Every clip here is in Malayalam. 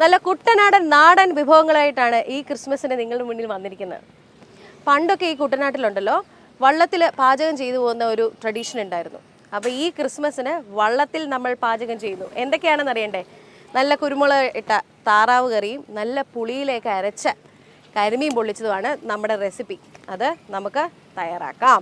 നല്ല കുട്ടനാടൻ നാടൻ വിഭവങ്ങളായിട്ടാണ് ഈ ക്രിസ്മസിന് നിങ്ങളുടെ മുന്നിൽ വന്നിരിക്കുന്നത്. പണ്ടൊക്കെ ഈ കുട്ടനാട്ടിലുണ്ടല്ലോ വള്ളത്തിൽ പാചകം ചെയ്തു പോകുന്ന ഒരു ട്രഡീഷൻ ഉണ്ടായിരുന്നു. അപ്പോൾ ഈ ക്രിസ്മസിന് വള്ളത്തിൽ നമ്മൾ പാചകം ചെയ്യുന്നു. എന്തൊക്കെയാണെന്ന് അറിയണ്ടേ? നല്ല കുരുമുളക് ഇട്ട താറാവ് കറിയും നല്ല പുളിയിലേക്ക് അരച്ച കരിമീൻ പൊള്ളിച്ചതുമാണ് നമ്മുടെ റെസിപ്പി അത് നമുക്ക് തയ്യാറാക്കാം.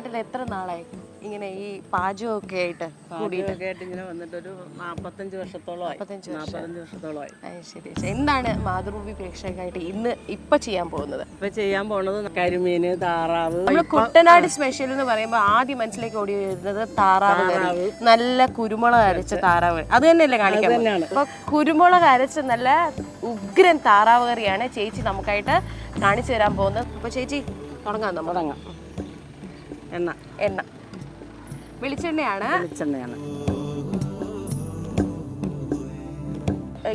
കുട്ടനാട്ടിൽ എത്ര നാളായി ഇങ്ങനെ ഈ പാചകമൊക്കെ ആയിട്ട് കൂടിയിട്ട്? ഒക്കെ ആയിട്ട് ഇങ്ങനെ വന്നിട്ട് ഒരു നാപ്പത്തഞ്ച് വർഷത്തോളമായി. നാപ്പത്തഞ്ച് വർഷം. നാപ്പത്തഞ്ച് വർഷത്തോളമായി. അത് ശരി. എന്താണ് മാതൃഭൂമി പ്രേക്ഷകായിട്ട് ഇന്ന് ഇപ്പൊ ചെയ്യാൻ പോകുന്നത്? ഇപ്പൊ ചെയ്യാൻ പോണത് കരിമീന് താറാവ്. നമ്മൾ കുട്ടനാട് സ്പെഷ്യൽ എന്ന് പറയുമ്പോൾ ആദ്യം മനസ്സിലേക്ക് ഓടി വരുന്നത് താറാവ് കറി. നല്ല കുരുമുളക് അരച്ച താറാവ് കറി. അത് തന്നെയല്ലേ കാണിക്കാൻ തന്നെയാണ്. അപ്പൊ കുരുമുളക് അരച്ച നല്ല ഉഗ്രൻ താറാവ് കറിയാണ് ചേച്ചി നമുക്കായിട്ട് കാണിച്ചു തരാൻ പോകുന്നത്. അപ്പൊ ചേച്ചി തുടങ്ങാം നമ്മൾ. തുടങ്ങാം. എണ്ണ എണ്ണ. വെളിച്ചെണ്ണയാണ്. വെളിച്ചെണ്ണയാണ്.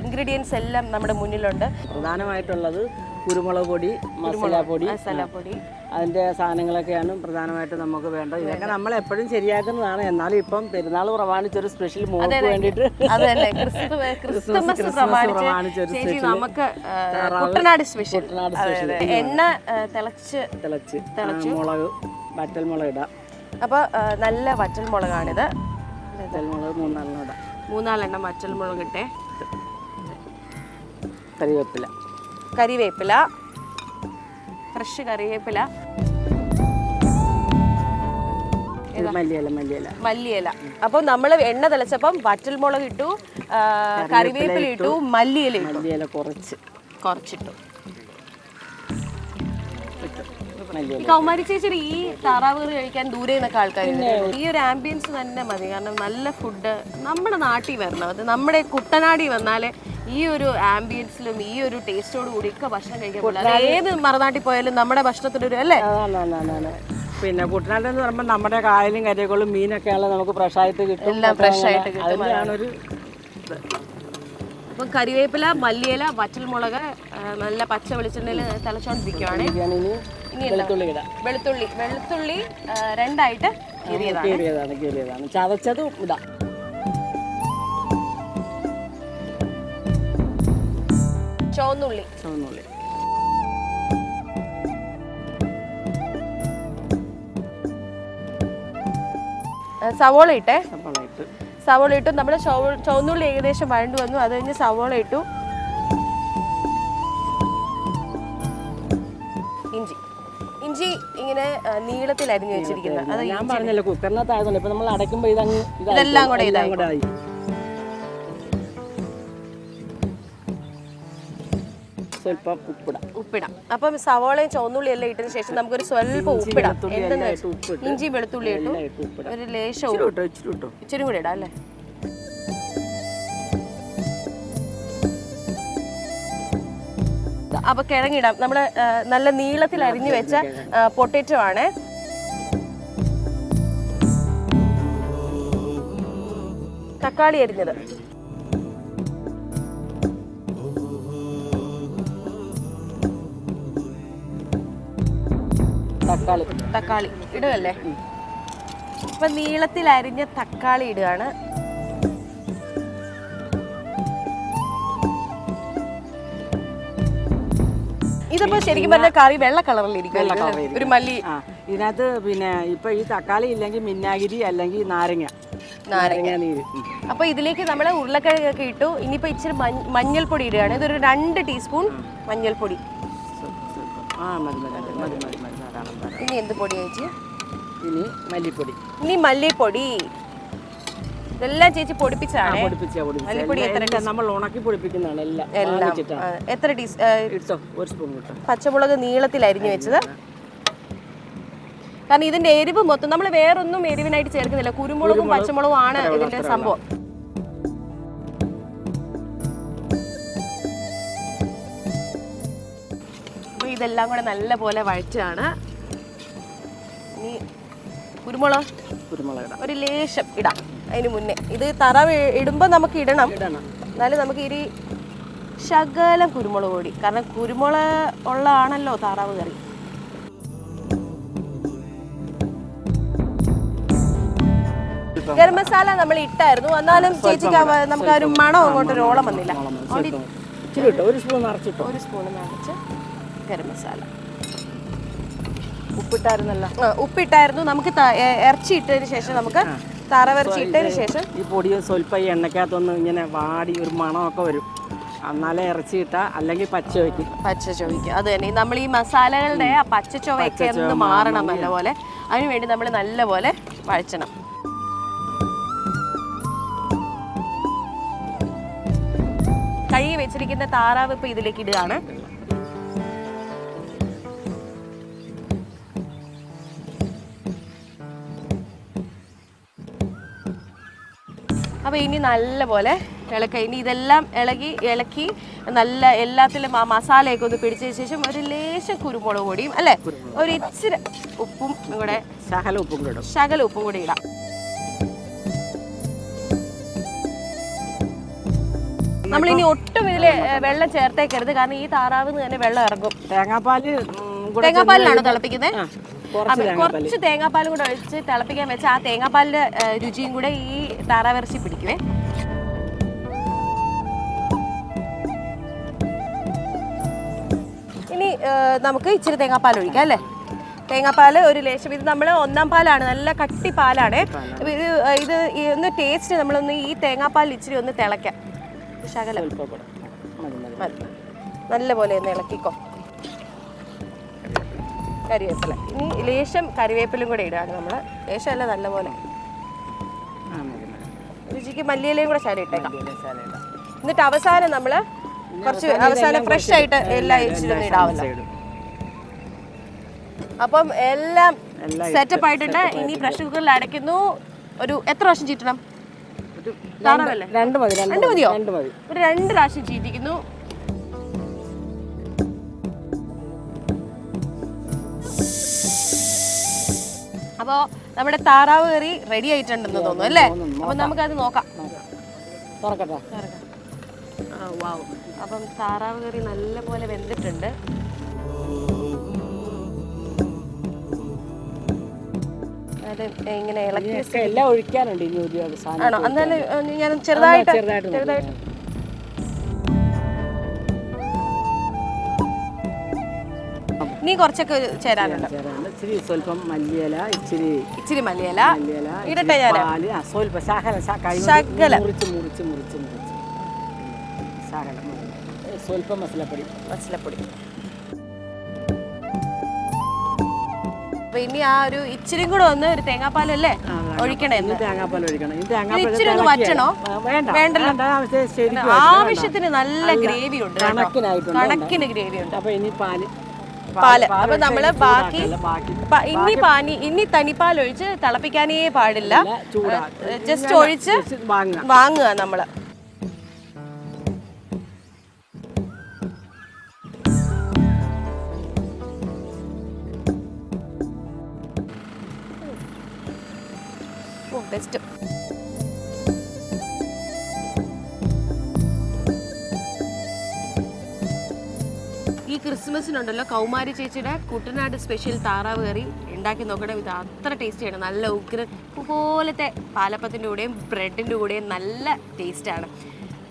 ഇൻഗ്രീഡിയൻസ് എല്ലാം നമ്മുടെ മുന്നിലുണ്ട്. പ്രധാനമായിട്ടുള്ളത് കുരുമുളക് പൊടി മസാലപ്പൊടി മസാലപ്പൊടി അതിന്റെ സാധനങ്ങളൊക്കെയാണ് പ്രധാനമായിട്ട് നമുക്ക് വേണ്ടത്. ഇതൊക്കെ നമ്മൾ എപ്പോഴും ശരിയാക്കുന്നതാണ്. എന്നാലും ഇപ്പം പെരുന്നാൾ പ്രമാണിച്ചൊരു സ്പെഷ്യൽ മോക്ക് വേണ്ടിയിട്ട് നമുക്ക് കുട്ടനാട് സ്പെഷ്യൽ എണ്ണ തിളച്ച് തിളച്ച് തിളച്ച്. മുളക്. വറ്റൽ മുളക് ഇടാം. അപ്പോൾ നല്ല വറ്റൽമുളകാണിത്. വറ്റൽമുളക് വറ്റൽ മുളക് മൂന്നാലെണ്ണം ഇടാം. മൂന്നാലെണ്ണം വറ്റൽമുളക് ഇട്ടെ. കറിവേപ്പില കറിവേപ്പില ഫ്രഷ് കറിവേപ്പില മല്ലിയല മല്ലിയില. മല്ലിയില. അപ്പോൾ നമ്മൾ എണ്ണ തിളച്ചപ്പം വറ്റൽമുളക് ഇട്ടു കറിവേപ്പില ഇട്ടു മല്ലിയില മല്ലിയില കുറച്ച്. കുറച്ചിട്ടു. കൗമാരി ചേച്ചി ഈ താറാവുകൾ കഴിക്കാൻ ദൂരെ നിന്നൊക്കെ ആൾക്കാർ ഈ ഒരു ആംബിയൻസ് തന്നെ മതി. കാരണം നല്ല ഫുഡ് നമ്മുടെ നാട്ടിൽ വരണം. അത് നമ്മുടെ കുട്ടനാടി വന്നാലേ ഈ ഒരു ആംബിയൻസിലും ഈ ഒരു ടേസ്റ്റോട് കൂടി ഒക്കെ ഭക്ഷണം കഴിക്കാൻ പറ്റില്ല ഏത് മറുനാട്ടിൽ പോയാലും നമ്മുടെ ഭക്ഷണത്തിനൊരു അല്ലേ. പിന്നെ കുട്ടനാട് എന്ന് പറയുമ്പോൾ നമ്മുടെ കായലും കരകളും ആണല്ലോ നമുക്ക് ഫ്രഷ് ആയിട്ട് കിട്ടും. എല്ലാം അപ്പൊ ആയിട്ട് കിട്ടും. അതിന്റെയാണ് അപ്പം കരിവേപ്പില മല്ലിയില വറ്റൽമുളക് നല്ല പച്ച വെളിച്ചെണ്ണയിൽ തിളച്ചോണ്ടിരിക്കുവാണ്. ഇനി വെളുത്തുള്ളി ഇടാം. വെളുത്തുള്ളി. വെളുത്തുള്ളി രണ്ടായിട്ട് കീറിയതാണ്. കീറിയതാണ് കീറിയതാണ്. ചതച്ചതും ഇടാം. ചുവന്നുള്ളി. ചുവന്നുള്ളി. സവോള ഇട്ടേ. സവാള ഇട്ട്. നമ്മുടെ ചുവ- ചുവന്നുള്ളി ഏകദേശം വഴണ്ടു വന്നു. അത് കഴിഞ്ഞ് സവോള ഇട്ടു. ഇങ്ങനെ നീളത്തിലായിരുന്നു നീളത്തിൽ അരിഞ്ഞു വെച്ചിരിക്കുന്നത്. അത് ഞാൻ പറഞ്ഞല്ലോ കുക്കറിനകത്ത് ആയതുകൊണ്ട്. ഇപ്പൊ നമ്മൾ അടയ്ക്കുമ്പോൾ ഇതങ്ങ് ഇതെല്ലാം കൂടെ ഇതായി കൂടെ ആയി. സ്വല്പം ഉപ്പിടാം. ഉപ്പിടാം. അപ്പം സവോളയും ചുവന്നുള്ളി എല്ലാം ഇട്ടതിന് ശേഷം നമുക്കൊരു സ്വല്പം ഉപ്പിടാം. ഇഞ്ചി വെളുത്തുള്ളി ഇട്ടു ഒരു ലേശം ഇച്ചിരി കൂടി ഇടാം അല്ലേ? അപ്പൊ കിഴങ്ങിടാം. നമ്മൾ നല്ല നീളത്തിൽ അരിഞ്ഞു വെച്ച പൊട്ടറ്റോ ആണ്. തക്കാളി അരിഞ്ഞത്. തക്കാളി. തക്കാളി ഇടുകല്ലേ അപ്പൊ നീളത്തിൽ അരിഞ്ഞ തക്കാളി ഇടുകയാണ്. ഇതിപ്പോ ശരിക്കും പറഞ്ഞ കറി വെള്ള ഇരിക്കും ഒരു മല്ലി. ഇതിനകത്ത് പിന്നെ ഇപ്പൊ ഈ തക്കാളി ഇല്ലെങ്കിൽ മിന്നാഗിരി അല്ലെങ്കിൽ നാരങ്ങ. നാരങ്ങ. നീര്. അപ്പൊ ഇതിലേക്ക് നമ്മൾ ഉരുളക്കിഴങ്ങൊക്കെ ഇട്ടു. ഇനിയിപ്പോ ഇച്ചിരി മഞ്ഞ- മഞ്ഞൾപ്പൊടി ഇടുകയാണ്. ഇതൊരു രണ്ട് ടീസ്പൂൺ മഞ്ഞൾപ്പൊടി. ഇനി എന്ത് പൊടി ചേച്ചി? ഇനി മല്ലിപ്പൊടി. ഇനി മല്ലിപ്പൊടി. ഇതെല്ലാം ചേച്ചി പൊടിപ്പിച്ചാണ് മല്ലിപ്പൊടി നമ്മൾ ഉണക്കി പൊടിപ്പിക്കുന്നതാണ് എല്ലാം. എല്ലാം. എത്ര ടീസ് ഒരു സ്പൂൺ പച്ചമുളക് നീളത്തിൽ അരിഞ്ഞു വെച്ചത്. കാരണം ഇതിന്റെ എരിവ് മൊത്തം നമ്മൾ വേറൊന്നും എരിവിനായിട്ട് ചേർക്കുന്നില്ല. കുരുമുളകും പച്ചമുളകും ആണ് ഇതിന്റെ സംഭവം. ഇതെല്ലാം കൂടെ നല്ല പോലെ വഴറ്റുകയാണ് ഇനി കുരുമുളക് കുരുമുളക് ഇടാം. ഒരു ലേശം ഇടാം. അതിന് മുന്നേ. ഇത് തറ ഇടുമ്പോൾ നമുക്ക് ഇടണം. എന്നാലും നമുക്ക് ഇരി ശകലം കുരുമുളക് പൊടി. കാരണം കുരുമുളക് ഉള്ളതാണല്ലോ താറാവ് കറി. ഗരം മസാല നമ്മൾ ഇട്ടായിരുന്നു. എന്നാലും ചേച്ചിക്ക് നമുക്ക് ആ ഒരു മണം അങ്ങോട്ട് ഒരു ഓളം വന്നില്ല. ഒരു സ്പൂൺ നിറച്ചിട്ടോ? ഒരു സ്പൂൺ നിറച്ച് ഗരം മസാല. ഉപ്പിട്ടായിരുന്നല്ലോ. ഉപ്പിട്ടായിരുന്നു. നമുക്ക് ഇറച്ചി ഇട്ടതിന് ശേഷം നമുക്ക് ഇട്ടതിന് ശേഷം ഈ പൊടി സ്വല്പം ഈ എണ്ണക്കകത്തൊന്ന് ഇങ്ങനെ വാടി ഒരു മണമൊക്കെ വരും. എന്നാലേ ഇറച്ചി കിട്ടാ അല്ലെങ്കിൽ പച്ച വയ്ക്കും പച്ച ചൊവയ്ക്ക് അത് തന്നെ. നമ്മൾ ഈ മസാലകളുടെ ആ പച്ച ചൊവയൊക്കെ ഒന്ന് മാറണം നല്ലപോലെ അതിനുവേണ്ടി നമ്മൾ നല്ലപോലെ വഴച്ചണം കഴുകി വെച്ചിരിക്കുന്ന താറാവ് ഇപ്പൊ ഇതിലേക്ക് ഇടുകയാണ്. അപ്പോൾ ഇനി നല്ലപോലെ ഇളക്കുക ഇനി ഇതെല്ലാം ഇളകി ഇളക്കി നല്ല എല്ലാത്തിലും ആ മസാലയൊക്കെ ഒന്ന് പിടിച്ചതിന് ശേഷം ഒരു ലേശം കുരുമുളക് പൊടിയും അല്ലേ? ഒരു ഇച്ചിരി ഉപ്പും കൂടെ ശകല ഉപ്പും കൂടെ ശകല ഉപ്പും കൂടി ഇടാം. നമ്മൾ ഇനി ഒട്ടും ഇതിൽ വെള്ളം ചേർത്തേക്കരുത്. കാരണം ഈ താറാവ് തന്നെ വെള്ളം ഇറങ്ങും. തേങ്ങാപ്പാൽ തേങ്ങാപ്പാലിലാണ് തിളപ്പിക്കുന്നത് കുറച്ച് തേങ്ങാപ്പാൽ കൂടെ ഒഴിച്ച് തിളപ്പിക്കാൻ വെച്ചാൽ ആ തേങ്ങാപ്പാലിന്റെ രുചിയും കൂടെ ഈ താറാവിറച്ചി പിടിക്കുവേ. ഇനി നമുക്ക് ഇച്ചിരി തേങ്ങാപ്പാൽ ഒഴിക്കാം അല്ലേ? തേങ്ങാപ്പാൽ ഒരു ലേശം. ഇത് നമ്മൾ ഒന്നാം പാലാണ് നല്ല കട്ടി പാലാണ്. ഇത് ഇത് ഒന്ന് ടേസ്റ്റ് നമ്മളൊന്ന് ഈ തേങ്ങാപ്പാലിൽ ഇച്ചിരി ഒന്ന് തിളയ്ക്കാം. ശകലം. നല്ല നല്ലപോലെ ഒന്ന് ഇളക്കിക്കോ. കറിവേപ്പില ഇനി ലേശം കറിവേപ്പിലും കൂടെ ഇടുകയാണ് നമ്മൾ ലേശം അല്ല നല്ലപോലെ. രുചിക്ക് മല്ലിയിലയും കൂടെ ശാല ഇട്ടേക്കാം. എന്നിട്ട് അവസാനം നമ്മൾ കുറച്ച് അവസാനം ഫ്രഷ് ആയിട്ട് എല്ലാം ഇടും. അപ്പം എല്ലാം സെറ്റപ്പ് ആയിട്ടുണ്ട്. ഇനി പ്രഷർ കുക്കറിൽ അടയ്ക്കുന്നു. ഒരു എത്ര പ്രാവശ്യം ചീറ്റണം? രണ്ട് മതി രണ്ട് മതിയോ? ഒരു രണ്ട് പ്രാവശ്യം ചീറ്റിക്കുന്നു. അപ്പോൾ നമ്മുടെ താറാവ് കറി റെഡി ആയിട്ടുണ്ടെന്ന് തോന്നുന്നു അല്ലേ? അപ്പൊ നമുക്കത് നോക്കാം. തുറക്കട്ടെ? വാവ്. അപ്പം താറാവ് കറി നല്ല പോലെ വെന്തിട്ടുണ്ട് ഇങ്ങനെ ഇളക്കി എല്ലാം ഒഴിക്കാനുണ്ട് ഇനി ഒരു അവസാനം ആണോ? എന്നാലും ഞാൻ ചെറുതായിട്ട് ചെറുതായിട്ട് മതി. ചെറുതായിട്ട് നീ കുറച്ചൊക്കെ ചേരാനുണ്ട് ചേരാനുണ്ട്. ഇച്ചിരി സ്വല്പം മല്ലിയില ഇച്ചിരി ഇച്ചിരി മല്ലിയില മല്ലിയില ഇടട്ടെ ഞാൻ പാൽ ആ സ്വല്പം ശകല ശ- കൈ കൊണ്ട് ശകലം. മുറിച്ച് മുറിച്ച് മുറിച്ച് മുറിച്ച് ശകലം മതി. ഏ, സ്വല്പം മസാലപ്പൊടി മസാലപ്പൊടി അപ്പൊ ഇനി ആ ഒരു ഇച്ചിരി കൂടെ ഒന്ന് ഒരു തേങ്ങാപ്പാലല്ലേ ഒഴിക്കണേ എന്ന് തേങ്ങാപ്പാൽ ഒഴിക്കണം ഇനി തേങ്ങാപ്പാൽ ഇച്ചിരി ഒന്ന് വറ്റണോ? ആ, വേണ്ട വേണ്ടല്ലോ. വേണ്ട, ആവശ്യം ശരിക്കും ആവശ്യത്തിന് നല്ല ഗ്രേവി ഉണ്ട് കേട്ടോ. കണക്കിനായിട്ടുണ്ട് കണക്കിന് ഗ്രേവി ഉണ്ട് അപ്പൊ ഇനി പാൽ പാൽ. അപ്പൊ നമ്മൾ ബാക്കി ഇനി പാനി ഇനി തനിപ്പാൽ ഒഴിച്ച് തിളപ്പിക്കാനേ പാടില്ല. ജസ്റ്റ് ഒഴിച്ച് വാങ്ങുക. നമ്മൾ. ബെസ്റ്റ് ക്രിസ്മസിനുണ്ടല്ലോ. കൗമാരി ചേച്ചിയുടെ കുട്ടനാട് സ്പെഷ്യൽ താറാവ് കറി ഉണ്ടാക്കി നോക്കണം. ഇത് അത്ര ടേസ്റ്റിയാണ് നല്ല ഉഗ്ര പോലത്തെ പാലപ്പത്തിന്റെ കൂടെയും ബ്രെഡിന്റെ കൂടെയും നല്ല ടേസ്റ്റാണ്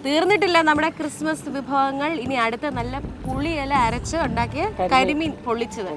തീർന്നിട്ടില്ല നമ്മുടെ ക്രിസ്മസ് വിഭവങ്ങൾ. ഇനി അടുത്ത നല്ല പുളിയില അരച്ച് ഉണ്ടാക്കിയ കരിമീൻ. പൊള്ളിച്ചത്.